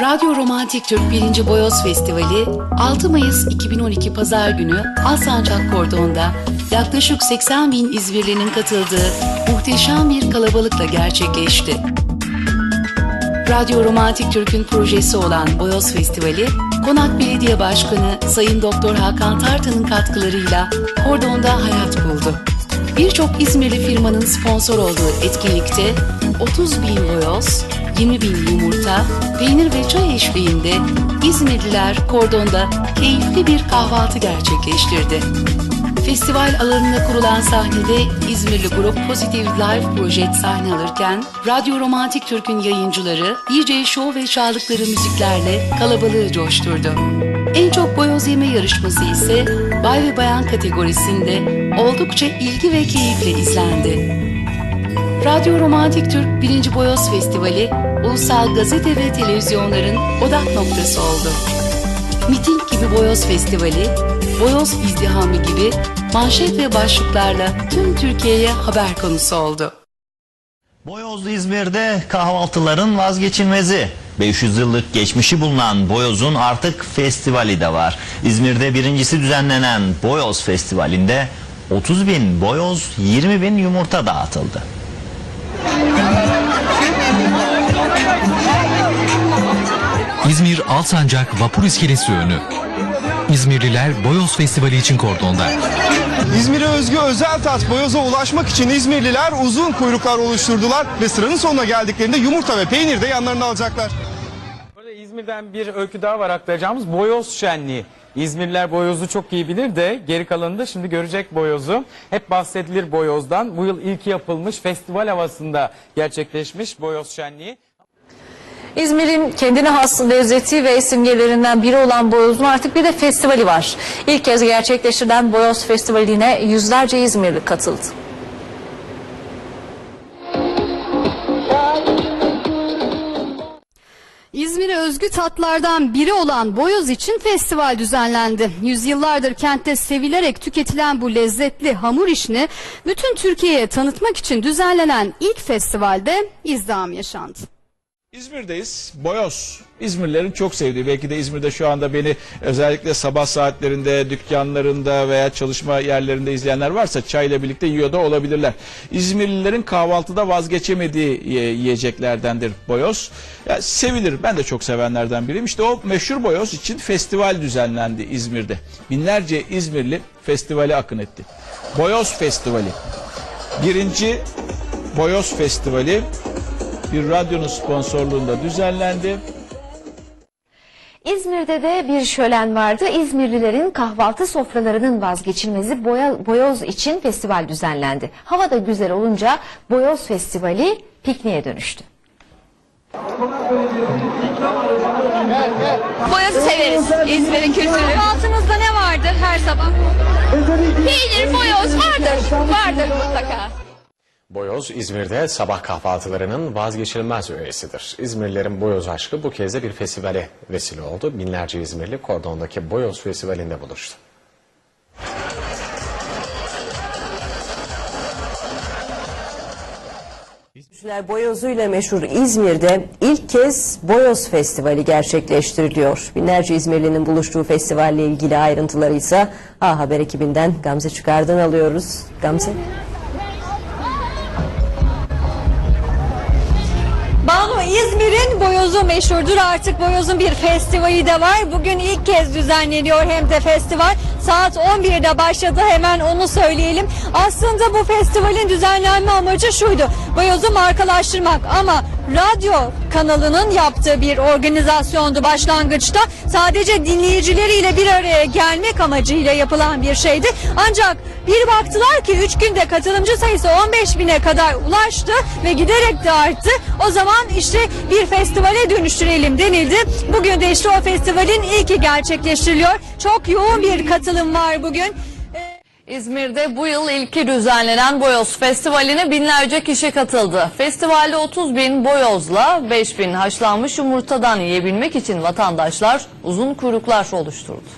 Radyo Romantik Türk 1. Boyoz Festivali 6 Mayıs 2012 Pazar günü Alsancak Kordon'da yaklaşık 80 bin İzmirli'nin katıldığı muhteşem bir kalabalıkla gerçekleşti. Radyo Romantik Türk'ün projesi olan Boyoz Festivali, Konak Belediye Başkanı Sayın Doktor Hakan Tartan'ın katkılarıyla Kordon'da hayat buldu. Birçok İzmirli firmanın sponsor olduğu etkinlikte 30 bin boyoz, 20 bin yumurta, peynir ve çay eşliğinde İzmirliler Kordon'da keyifli bir kahvaltı gerçekleştirdi. Festival alanında kurulan sahnede İzmirli grup Positive Life Project sahne alırken Radyo Romantik Türk'ün yayıncıları DJ Show ve çaldıkları müziklerle kalabalığı coşturdu. En çok boyoz yeme yarışması ise bay ve bayan kategorisinde oldukça ilgi ve keyifle izlendi. Radyo Romantik Türk 1. Boyoz Festivali ulusal gazete ve televizyonların odak noktası oldu. Miting gibi Boyoz Festivali, Boyoz izdihamı gibi manşet ve başlıklarla tüm Türkiye'ye haber konusu oldu. Boyozlu İzmir'de kahvaltıların vazgeçilmezi. 500 yıllık geçmişi bulunan Boyoz'un artık festivali de var. İzmir'de birincisi düzenlenen Boyoz Festivali'nde 30 bin boyoz, 20 bin yumurta dağıtıldı. İzmir Alsancak Vapur İskelesi önü. İzmirliler Boyoz Festivali için kordonda. İzmir'e özgü özel tat boyoza ulaşmak için İzmirliler uzun kuyruklar oluşturdular ve sıranın sonuna geldiklerinde yumurta ve peynir de yanlarına alacaklar. Burada İzmir'den bir öykü daha var aktaracağımız boyoz şenliği. İzmirliler boyozu çok iyi bilir de geri kalanında şimdi görecek boyozu. Hep bahsedilir boyozdan. Bu yıl ilk yapılmış festival havasında gerçekleşmiş boyoz şenliği. İzmir'in kendine has lezzeti ve simgelerinden biri olan Boyoz'un artık bir de festivali var. İlk kez gerçekleştirilen Boyoz Festivali'ne yüzlerce İzmirli katıldı. İzmir'e özgü tatlardan biri olan boyoz için festival düzenlendi. Yüzyıllardır kentte sevilerek tüketilen bu lezzetli hamur işini bütün Türkiye'ye tanıtmak için düzenlenen ilk festivalde izdiham yaşandı. İzmir'deyiz. Boyoz. İzmirlilerin çok sevdiği. Belki de İzmir'de şu anda beni özellikle sabah saatlerinde, dükkanlarında veya çalışma yerlerinde izleyenler varsa çayla birlikte yiyor da olabilirler. İzmirlilerin kahvaltıda vazgeçemediği ye- yiyeceklerdendir boyoz. Ya, sevilir. Ben de çok sevenlerden biriyim. İşte o meşhur boyoz için festival düzenlendi İzmir'de. Binlerce İzmirli festivale akın etti. Boyoz Festivali. Birinci Boyoz Festivali bir radyonun sponsorluğunda düzenlendi. İzmir'de de bir şölen vardı. İzmirlilerin kahvaltı sofralarının vazgeçilmezi boya, boyoz için festival düzenlendi. Hava da güzel olunca boyoz festivali pikniğe dönüştü. Boyozu severiz. İzmir'in kültürü. Kahvaltınızda ne vardır her sabah? Peynir, boyoz vardır. Vardır mutlaka. Boyoz İzmir'de sabah kahvaltılarının vazgeçilmez öğesidir. İzmirlilerin boyoz aşkı bu kez de bir festivale vesile oldu. Binlerce İzmirli Kordon'daki Boyoz Festivali'nde buluştu. Türkçüler boyozuyla meşhur İzmir'de ilk kez Boyoz Festivali gerçekleştiriliyor. Binlerce İzmirlinin buluştuğu festivalle ilgili ayrıntıları ise A Haber ekibinden Gamze Çıkar'dan alıyoruz. Gamze. İzmir'in boyozu meşhurdur. Artık boyozun bir festivali de var. Bugün ilk kez düzenleniyor hem de festival. Saat 11'de başladı. Hemen onu söyleyelim. Aslında bu festivalin düzenlenme amacı şuydu. Boyozu markalaştırmak ama radyo kanalının yaptığı bir organizasyondu başlangıçta. Sadece dinleyicileriyle bir araya gelmek amacıyla yapılan bir şeydi. Ancak bir baktılar ki 3 günde katılımcı sayısı 15 bine kadar ulaştı ve giderek de arttı. O zaman işte bir festivale dönüştürelim denildi. Bugün de işte o festivalin ilki gerçekleştiriliyor. Çok yoğun bir katılım var bugün. İzmir'de bu yıl ilki düzenlenen Boyoz Festivali'ne binlerce kişi katıldı. Festivalde 30 bin boyozla 5 bin haşlanmış yumurtadan yiyebilmek için vatandaşlar uzun kuyruklar oluşturdu.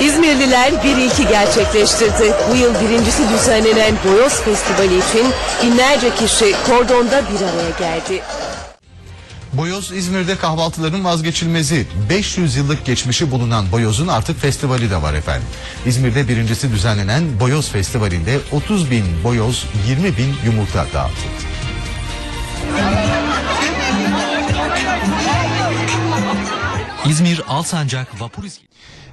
İzmirliler bir ilki gerçekleştirdi. Bu yıl birincisi düzenlenen Boyoz Festivali için binlerce kişi kordonda bir araya geldi. Boyoz İzmir'de kahvaltıların vazgeçilmezi. 500 yıllık geçmişi bulunan Boyoz'un artık festivali de var efendim. İzmir'de birincisi düzenlenen Boyoz Festivali'nde 30 bin boyoz, 20 bin yumurta dağıtıldı. İzmir Alsancak Vapur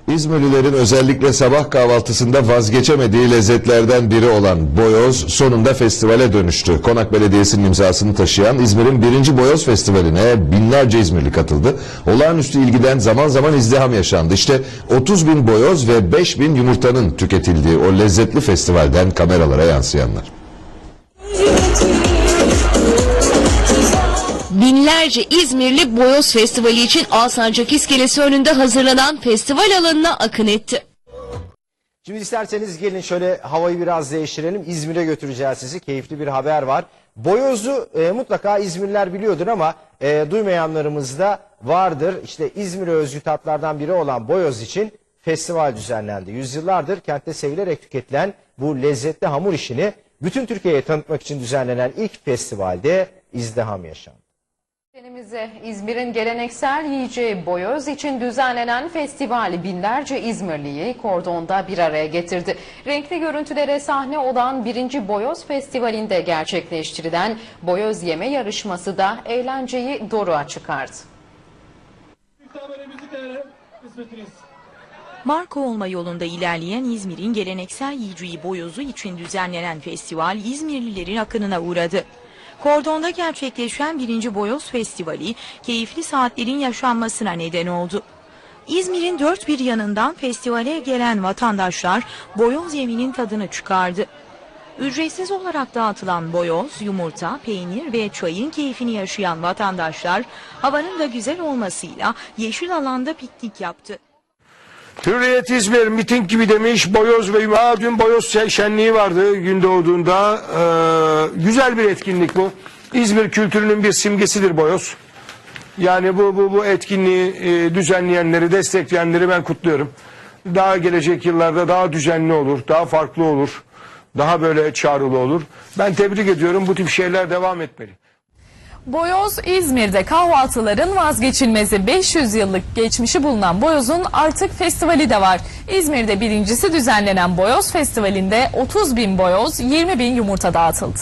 İzmirlilerin özellikle sabah kahvaltısında vazgeçemediği lezzetlerden biri olan boyoz sonunda festivale dönüştü. Konak Belediyesi'nin imzasını taşıyan İzmir'in birinci boyoz festivaline binlerce İzmirli katıldı. Olağanüstü ilgiden zaman zaman izdiham yaşandı. İşte 30 bin boyoz ve 5 bin yumurtanın tüketildiği o lezzetli festivalden kameralara yansıyanlar. Binlerce İzmirli Boyoz Festivali için Alsancak İskelesi önünde hazırlanan festival alanına akın etti. Şimdi isterseniz gelin şöyle havayı biraz değiştirelim. İzmir'e götüreceğiz sizi. Keyifli bir haber var. Boyoz'u e, mutlaka İzmirliler biliyordur ama e, duymayanlarımız da vardır. İşte İzmir'e özgü tatlardan biri olan Boyoz için festival düzenlendi. Yüzyıllardır kentte sevilerek tüketilen bu lezzetli hamur işini bütün Türkiye'ye tanıtmak için düzenlenen ilk festivalde izdiham yaşandı. Ülkemize İzmir'in geleneksel yiyeceği boyoz için düzenlenen festival binlerce İzmirliyi kordonda bir araya getirdi. Renkli görüntülere sahne olan birinci boyoz festivalinde gerçekleştirilen boyoz yeme yarışması da eğlenceyi doruğa çıkardı. Marka olma yolunda ilerleyen İzmir'in geleneksel yiyeceği boyozu için düzenlenen festival İzmirlilerin akınına uğradı. Kordon'da gerçekleşen birinci Boyoz Festivali keyifli saatlerin yaşanmasına neden oldu. İzmir'in dört bir yanından festivale gelen vatandaşlar boyoz yeminin tadını çıkardı. Ücretsiz olarak dağıtılan boyoz, yumurta, peynir ve çayın keyfini yaşayan vatandaşlar havanın da güzel olmasıyla yeşil alanda piknik yaptı. Hürriyet İzmir miting gibi demiş boyoz ve Aa, dün boyoz şenliği vardı gün doğduğunda. Ee, güzel bir etkinlik bu. İzmir kültürünün bir simgesidir boyoz. Yani bu bu bu etkinliği e, düzenleyenleri destekleyenleri ben kutluyorum. Daha gelecek yıllarda daha düzenli olur daha farklı olur daha böyle çağrılı olur. Ben tebrik ediyorum bu tip şeyler devam etmeli. Boyoz İzmir'de kahvaltıların vazgeçilmezi 500 yıllık geçmişi bulunan Boyoz'un artık festivali de var. İzmir'de birincisi düzenlenen Boyoz Festivali'nde 30 bin boyoz 20 bin yumurta dağıtıldı.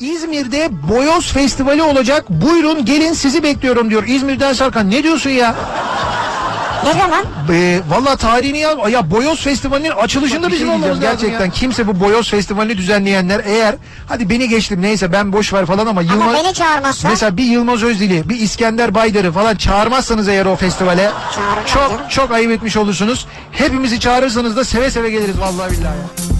İzmir'de Boyoz Festivali olacak. Buyurun gelin sizi bekliyorum diyor. İzmir'den Sarkan ne diyorsun ya? Ne zaman? Ee, Valla tarihini ya. Ya Boyoz Festivali'nin açılışında bizim olmamız lazım Gerçekten kimse bu Boyoz Festivali'ni düzenleyenler eğer hadi beni geçtim neyse ben boş ver falan ama Yılmaz... beni çağırmazsa? Mesela bir Yılmaz Özdil'i, bir İskender Baydar'ı falan çağırmazsanız eğer o festivale çok çok ayıp etmiş olursunuz. Hepimizi çağırırsanız da seve seve geliriz vallahi billahi. ya.